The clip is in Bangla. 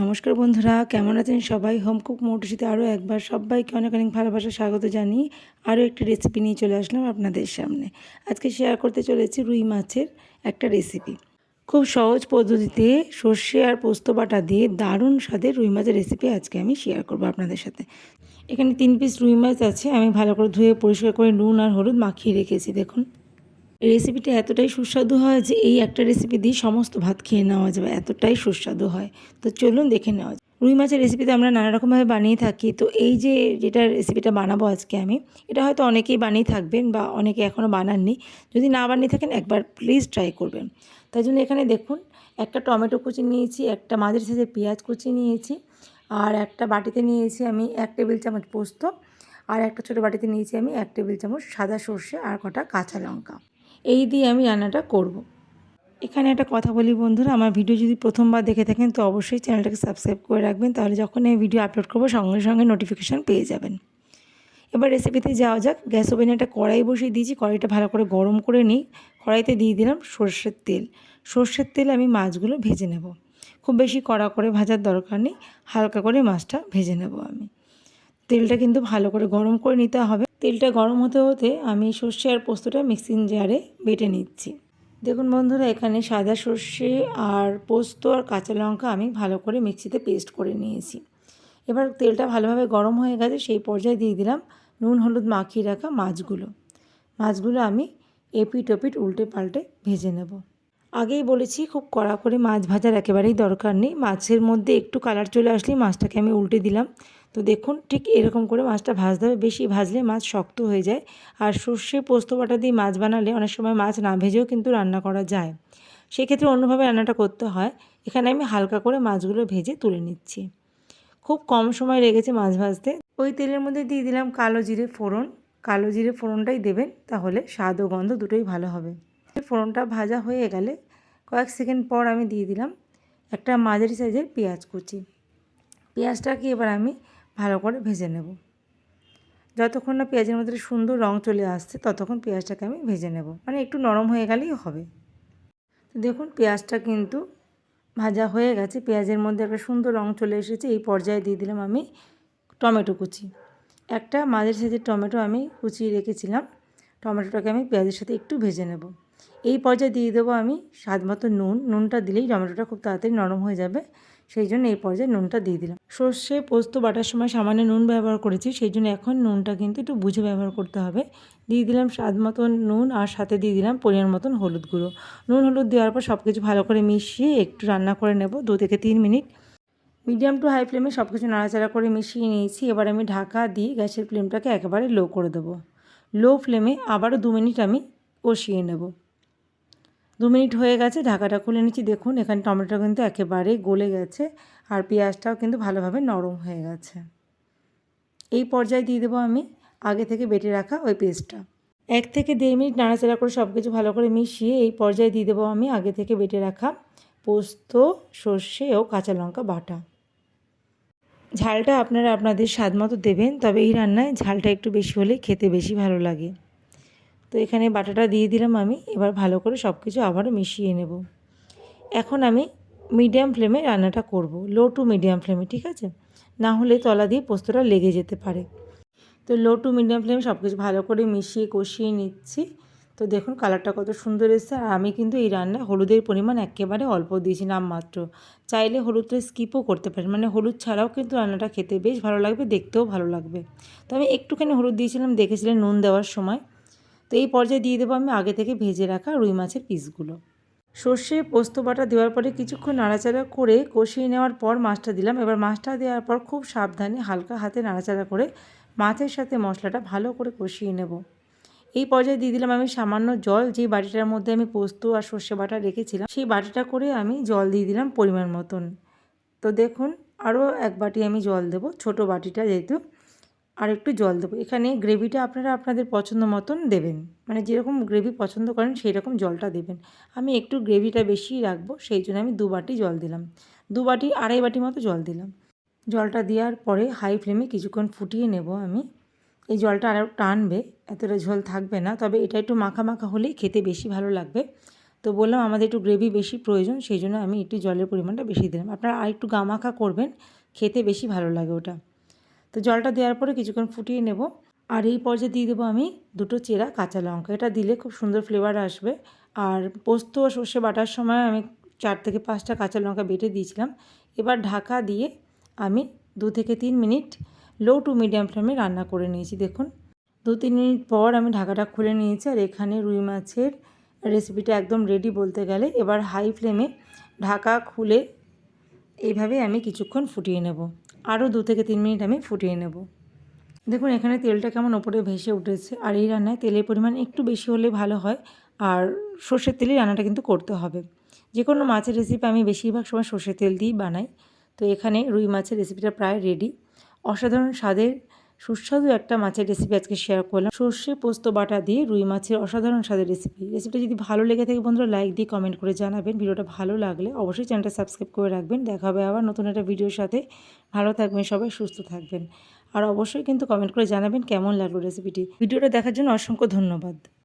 নমস্কার বন্ধুরা, কেমন আছেন সবাই? হোম কুক মোটরসিতে আরও একবার সবাইকে অনেক অনেক ভালোবাসা, স্বাগত জানিয়ে আরও একটি রেসিপি নিয়ে চলে আসলাম আপনাদের সামনে। আজকে শেয়ার করতে চলেছি রুই মাছের একটা রেসিপি খুব সহজ পদ্ধতিতে সর্ষে আর পোস্ত বাটা দিয়ে দারুণ স্বাদের রুই মাছের রেসিপি আজকে আমি শেয়ার করব আপনাদের সাথে। এখানে তিন পিস রুই মাছ আছে, আমি ভালো করে ধুয়ে পরিষ্কার করে নুন আর হলুদ মাখিয়ে রেখেছি, দেখুন। রেসিপিটা এতটাই সুস্বাদু হয় যে এই একটা রেসিপি দিয়ে সমস্ত ভাত খেয়ে নেওয়া যাবে, এতটাই সুস্বাদু হয়। তো চলুন দেখে নেওয়া যায় রুই মাছের রেসিপিতে আমরা নানা রকমভাবে বানিয়ে থাকি। তো এই যে যেটা রেসিপিটা বানাবো আজকে আমি, এটা হয়তো অনেকেই বানিয়ে থাকবেন বা অনেকে এখনও বানাননি। যদি না বানিয়ে থাকেন, একবার প্লিজ ট্রাই করবেন। তাই জন্য এখানে দেখুন, একটা টমেটো কুচি নিয়েছি, একটা মাঝের সাইজের পেঁয়াজ কুচি নিয়েছি, আর একটা বাটিতে নিয়েছি আমি এক টেবিল চামচ পোস্ত, আর একটা ছোটো বাটিতে নিয়েছি আমি এক টেবিল চামচ সাদা সর্ষে আর কটা কাঁচা লঙ্কা। এই দিয়ে আমি রান্নাটা করব। এখানে একটা কথা বলি বন্ধুরা, আমার ভিডিও যদি প্রথমবার দেখে থাকেন তো অবশ্যই চ্যানেলটাকে সাবস্ক্রাইব করে রাখবেন, তাহলে যখন এই ভিডিও আপলোড করব সঙ্গে সঙ্গে নোটিফিকেশান পেয়ে যাবেন। এবার রেসিপিতে যাওয়া যাক, গ্যাস ওভেনে একটা কড়াই বসিয়ে দিয়েছি, কড়াইটা ভালো করে গরম করে নিই, কড়াইতে দিয়ে দিলাম সর্ষের তেল। সর্ষের তেলে আমি মাছগুলো ভেজে নেব। খুব বেশি কড়া করে ভাজার দরকার নেই, হালকা করে মাছটা ভেজে নেব আমি। তেলটা কিন্তু ভালো করে গরম করে নিতে হবে। তেলটা গরম হতে হতে আমি সর্ষে আর পোস্তটা মিক্সিং জারে বেটে নিচ্ছি। দেখুন বন্ধুরা, এখানে সাদা সর্ষে আর পোস্ত আর কাঁচা লঙ্কা আমি ভালো করে মিক্সিতে পেস্ট করে নিয়েছি। এবার তেলটা ভালোভাবে গরম হয়ে গেছে, সেই পর্যায়ে দিয়ে দিলাম নুন হলুদ মাখিয়ে রাখা মাছগুলো। মাছগুলো আমি এপিট ওপিট উল্টে পাল্টে ভেজে নেব। আগেই বলেছি, খুব কড়া করে মাছ ভাজার একেবারেই দরকার নেই। মাছের মধ্যে একটু কালার চলে আসলেই মাছটাকে আমি উল্টে দিলাম। তো দেখুন, ঠিক এরকম করে মাছটা ভাজতে হবে। বেশি ভাজলে মাছ শক্ত হয়ে যায়। আর সর্ষে পোস্ত বাটা দিয়ে মাছ বানালে অনেক সময় মাছ না ভেজেও কিন্তু রান্না করা যায়। সেক্ষেত্রে অন্যভাবে রান্নাটা করতে হয়। এখানে আমি হালকা করে মাছগুলো ভেজে তুলে নিচ্ছি। খুব কম সময় লেগেছে মাছ ভাজতে। ওই তেলের মধ্যে দিয়ে দিলাম কালো জিরে ফোড়ন। কালো জিরে ফোড়নটাই দেবেন, তাহলে স্বাদ ও গন্ধ দুটোই ভালো হবে। ফোড়নটা ভাজা হয়ে গেলে কয়েক সেকেন্ড পর আমি দিয়ে দিলাম একটা মাঝারি সাইজের পেঁয়াজ কুচি। পেঁয়াজটাকে এবার আমি ভালো করে ভেজে নেব। যতক্ষণ না পেঁয়াজের মধ্যে সুন্দর রং চলে আসছে, ততক্ষণ পেঁয়াজটাকে আমি ভেজে নেব। মানে একটু নরম হয়ে গেলেই হবে। তো দেখুন, পেঁয়াজটা কিন্তু ভাজা হয়ে গেছে। পেঁয়াজের মধ্যে একটা সুন্দর রং চলে এসেছে। এই পর্যায়ে দিয়ে দিলাম আমি টমেটো কুচি। একটা মাঝের সাইজের টমেটো আমি কুচিয়ে রেখেছিলাম। টমেটোটাকে আমি পেঁয়াজের সাথে একটু ভেজে নেব। এই পর্যায়ে দিয়ে দেবো আমি স্বাদ মতো নুন। নুনটা দিলেই টমেটোটা খুব তাড়াতাড়ি নরম হয়ে যাবে। সেই জন্য এই পর্যায়ে নুনটা দিয়ে দিলাম। সর্ষে, পোস্ত, বাটার সময় সামান্য নুন ব্যবহার করেছি, সেই জন্য এখন নুনটা কিন্তু একটু বুঝে ব্যবহার করতে হবে। দিয়ে দিলাম স্বাদ মতন নুন আর সাথে দিয়ে দিলাম পরিমাণ মতন হলুদ গুঁড়ো। নুন হলুদ দেওয়ার পর সব কিছু ভালো করে মিশিয়ে একটু রান্না করে নেব, দু থেকে তিন মিনিট। মিডিয়াম টু হাই ফ্লেমে সব কিছু নাড়াচাড়া করে মিশিয়ে নিয়েছি। এবার আমি ঢাকা দিয়ে গ্যাসের ফ্লেমটাকে একেবারে লো করে দেবো। লো ফ্লেমে আবারও দু মিনিট আমি কষিয়ে নেব। দু মিনিট হয়ে গেছে, ঢাকাটা খুলে নিচ্ছি। দেখুন, এখানে টমেটো কিন্তু একেবারে গলে গেছে আর পেঁয়াজটাও কিন্তু ভালোভাবে নরম হয়ে গেছে। এই পর্যায়ে দিয়ে দেবো আমি আগে থেকে বেটে রাখা ওই পেস্টটা। এক থেকে দেড় মিনিট নাড়াচাড়া করে সব কিছু ভালো করে মিশিয়ে এই পর্যায়ে দিয়ে দেবো আমি আগে থেকে বেটে রাখা পোস্ত, সর্ষে ও কাঁচা লঙ্কা বাটা। ঝালটা আপনারা আপনাদের স্বাদ মতো দেবেন, তবে এই রান্নায় ঝালটা একটু বেশি হলে খেতে বেশি ভালো লাগে। তো এখানে বাটাটা দিয়ে দিলাম আমি। এবার ভালো করে সব কিছু আবারও মিশিয়ে নেব। এখন আমি মিডিয়াম ফ্লেমে রান্নাটা করব। লো টু মিডিয়াম ফ্লেমে, ঠিক আছে? না হলে তলা দিয়ে পোস্তটা লেগে যেতে পারে। তো লো টু মিডিয়াম ফ্লেমে সব কিছু ভালো করে মিশিয়ে কষিয়ে নিচ্ছি। তো দেখুন কালারটা কত সুন্দর এসছে। আর আমি কিন্তু এই রান্নায় হলুদের পরিমাণ একেবারে অল্প দিয়েছি নামমাত্র। চাইলে হলুদটা স্কিপও করতে পারেন। মানে হলুদ ছাড়াও কিন্তু রান্নাটা খেতে বেশ ভালো লাগবে, দেখতেও ভালো লাগবে। তো আমি একটুখানি হলুদ দিয়েছিলাম, দেখেছিলেন নুন দেওয়ার সময়। তো এই পর্যায়ে দিয়ে দেবো আমি আগে থেকে ভেজে রাখা রুই মাছের পিসগুলো। সর্ষে পোস্ত বাটা দেওয়ার পরে কিছুক্ষণ নাড়াচাড়া করে কষিয়ে নেওয়ার পর মাছটা দিলাম। এবার মাছটা দেওয়ার পর খুব সাবধানে হালকা হাতে নাড়াচাড়া করে মাছের সাথে মশলাটা ভালো করে কষিয়ে নেব। এই পর্যায়ে দিয়ে দিলাম আমি সামান্য জল। যে বাটিটার মধ্যে আমি পোস্ত আর সর্ষে বাটা রেখেছিলাম, সেই বাটিটা করে আমি জল দিয়ে দিলাম পরিমাণ মতন। তো দেখুন, আরও এক বাটি আমি জল দেব ছোট বাটিটা যেহেতু আর একটু জল দেবো। এখানে গ্রেভিটা আপনারা আপনাদের পছন্দ মতন দেবেন। মানে যেরকম গ্রেভি পছন্দ করেন সেই রকম জলটা দেবেন। আমি একটু গ্রেভিটা বেশি রাখব, সেই জন্য আমি দু বাটি জল দিলাম। দু বাটি, আড়াই বাটি মতো জল দিলাম। জলটা দেওয়ার পরে হাই ফ্লেমে কিছুক্ষণ ফুটিয়ে নেব আমি। এই জলটা আরও টানবে, এতটা ঝোল থাকবে না, তবে এটা একটু মাখা মাখা হলেই খেতে বেশি ভালো লাগবে। তো বললাম আমাদের একটু গ্রেভি বেশি প্রয়োজন, সেই জন্য আমি একটু জলের পরিমাণটা বেশি দিলাম। আপনারা আর একটু গামাখা করবেন, খেতে বেশি ভালো লাগে ওটা। তো জলটা দেওয়ার পরে কিছুক্ষণ ফুটিয়ে নেব। আর এই পর্যায়ে দিয়ে দেবো আমি দুটো চেরা কাঁচা লঙ্কা। এটা দিলে খুব সুন্দর ফ্লেভার আসবে। আর পোস্ত ও সর্ষে বাটার সময় আমি চার থেকে পাঁচটা কাঁচা লঙ্কা বেটে দিয়েছিলাম। এবার ঢাকা দিয়ে আমি দু থেকে তিন মিনিট লো টু মিডিয়াম ফ্লেমে রান্না করে নিয়েছি। দেখুন, দু তিন মিনিট পর আমি ঢাকাটা খুলে নিয়েছি। আর এখানে রুই মাছের রেসিপিটা একদম রেডি বলতে গেলে এবার হাই ফ্লেমে ঢাকা খুলে এইভাবে আমি কিছুক্ষণ ফুটিয়ে নেব। আরও দু থেকে তিন মিনিট আমি ফুটিয়ে নেব। দেখুন, এখানে তেলটা কেমন ওপরে ভেসে উঠেছে। আর এই রান্নায় তেলের পরিমাণ একটু বেশি হলে ভালো হয়। আর সর্ষের তেলেই রান্নাটা কিন্তু করতে হবে। যে কোনো মাছের রেসিপি আমি বেশিরভাগ সময় সর্ষের তেল দিয়েই বানাই। তো এখানে রুই মাছের রেসিপিটা প্রায় রেডি অসাধারণ স্বাদের সুস্বাদু একটা মাছের রেসিপি আজকে শেয়ার করলাম। সর্ষে, পোস্ত, বাটা দিয়ে রুই মাছের অসাধারণ স্বাদের রেসিপি রেসিপিটা যদি ভালো লেগে থাকে বন্ধুরা লাইক দিয়ে কমেন্ট করে জানাবেন। ভিডিওটা ভালো লাগলে অবশ্যই চ্যানেলটা সাবস্ক্রাইব করে রাখবেন। দেখা হবে আবার নতুন একটা ভিডিওর সাথে। ভালো থাকবেন সবাই, সুস্থ থাকবেন। আর অবশ্যই কিন্তু কমেন্ট করে জানাবেন কেমন লাগল রেসিপিটি ভিডিওটা দেখার জন্য অসংখ্য ধন্যবাদ।